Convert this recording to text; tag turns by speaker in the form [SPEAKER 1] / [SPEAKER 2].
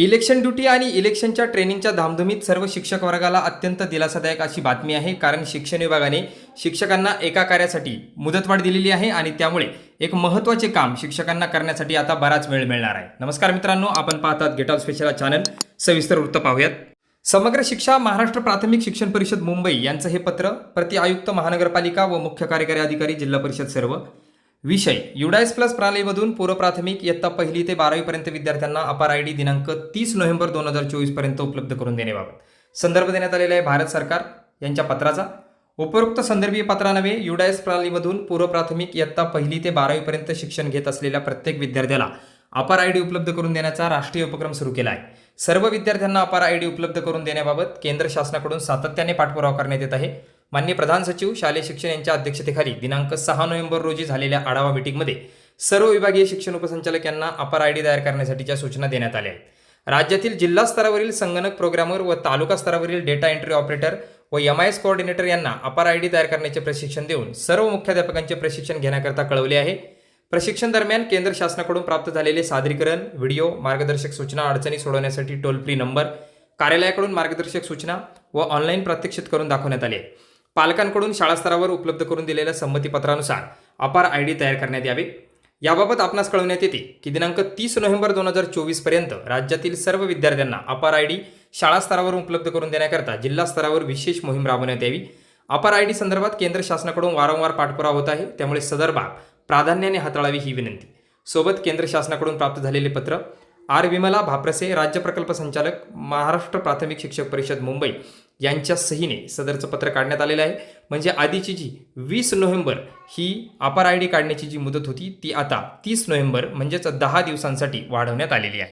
[SPEAKER 1] Election duty आणि इलेक्शनच्या ट्रेनिंगच्या धामधुमीत सर्व शिक्षक वर्गाला अत्यंत दिलासादायक अशी बातमी आहे. कारण शिक्षण विभागाने शिक्षकांना एका कार्यासाठी मुदतवाढ दिलेली आहे आणि त्यामुळे एक महत्त्वाचे काम शिक्षकांना करण्यासाठी आता बराच वेळ मिळणार आहे. नमस्कार मित्रांनो आपण पाहतात गेट ऑफ स्पेशल चॅनल सविस्तर वृत्त पाहूयात. समग्र शिक्षा महाराष्ट्र प्राथमिक शिक्षण परिषद मुंबई यांचं हे पत्र प्रति आयुक्त महानगरपालिका व मुख्य कार्यकारी अधिकारी जिल्हा परिषद सर्व विषय. युडायस प्लस प्रणालीमधून पूर्वप्राथमिक इयत्ता पहिली ते बारावीपर्यंत विद्यार्थ्यांना अपार आय डी दिनांक तीस नोव्हेंबर दोन हजार चोवीसपर्यंत उपलब्ध करून देण्याबाबत. संदर्भ देण्यात आलेला आहे भारत सरकार. यांच्या पत्राचा. उपरोक्त संदर्भीय पत्रानवे युडायस प्रणालीमधून पूर्वप्राथमिक इयत्ता पहिली ते बारावीपर्यंत शिक्षण घेत असलेल्या प्रत्येक विद्यार्थ्याला अपार आय डी उपलब्ध करून देण्याचा राष्ट्रीय उपक्रम सुरू केला आहे. सर्व विद्यार्थ्यांना अपार आय डी उपलब्ध करून देण्याबाबत केंद्र शासनाकडून सातत्याने पाठपुरावा करण्यात येत आहे. मान्य प्रधान सचिव शालेय शिक्षण यांच्या अध्यक्षतेखाली दिनांक सहा नोव्हेंबर रोजी झालेल्या आढावा मीटिंगमध्ये सर्व विभागीय शिक्षण उपसंचालक यांना अपार आय डी तयार करण्यासाठीच्या सूचना देण्यात आल्या आहेत. राज्यातील जिल्हा स्तरावरील संगणक प्रोग्रामर व तालुका स्तरावरील डेटा एंट्री ऑपरेटर व एम आय एस कोऑर्डिनेटर यांना अपार आय डी तयार करण्याचे प्रशिक्षण देऊन सर्व मुख्याध्यापकांचे प्रशिक्षण घेण्याकरता कळवले आहे. प्रशिक्षण दरम्यान केंद्र शासनाकडून प्राप्त झालेले सादरीकरण व्हिडिओ मार्गदर्शक सूचना अडचणी सोडवण्यासाठी टोल फ्री नंबर कार्यालयाकडून मार्गदर्शक सूचना व ऑनलाईन प्रात्यक्षित करून दाखवण्यात आले. पालकांकडून शाळा स्तरावर उपलब्ध करून दिलेल्या संमतीपत्रानुसार अपार आय डी तयार करण्यात यावे. याबाबत आपणास कळवण्यात येते की दिनांक तीस नोव्हेंबर दोन हजार चोवीसपर्यंत राज्यातील सर्व विद्यार्थ्यांना अपार आय डी शाळा स्तरावर उपलब्ध करून देण्याकरता जिल्हा स्तरावर विशेष मोहीम राबवण्यात यावी. अपार आय डी संदर्भात केंद्र शासनाकडून वारंवार पाठपुरावा होत आहे. त्यामुळे सदर बाब प्राधान्याने हाताळावी ही विनंती. सोबत केंद्र शासनाकडून प्राप्त झालेले पत्र आर विमला भाप्रसे राज्य प्रकल्प संचालक महाराष्ट्र प्राथमिक शिक्षक परिषद मुंबई यांच्या सहीने सदरचं पत्र काढण्यात आलेलं आहे. म्हणजे आधीची जी वीस नोव्हेंबर ही अपार आय डी काढण्याची जी मुदत होती ती आता तीस नोव्हेंबर म्हणजेच दहा दिवसांसाठी वाढवण्यात आलेली आहे.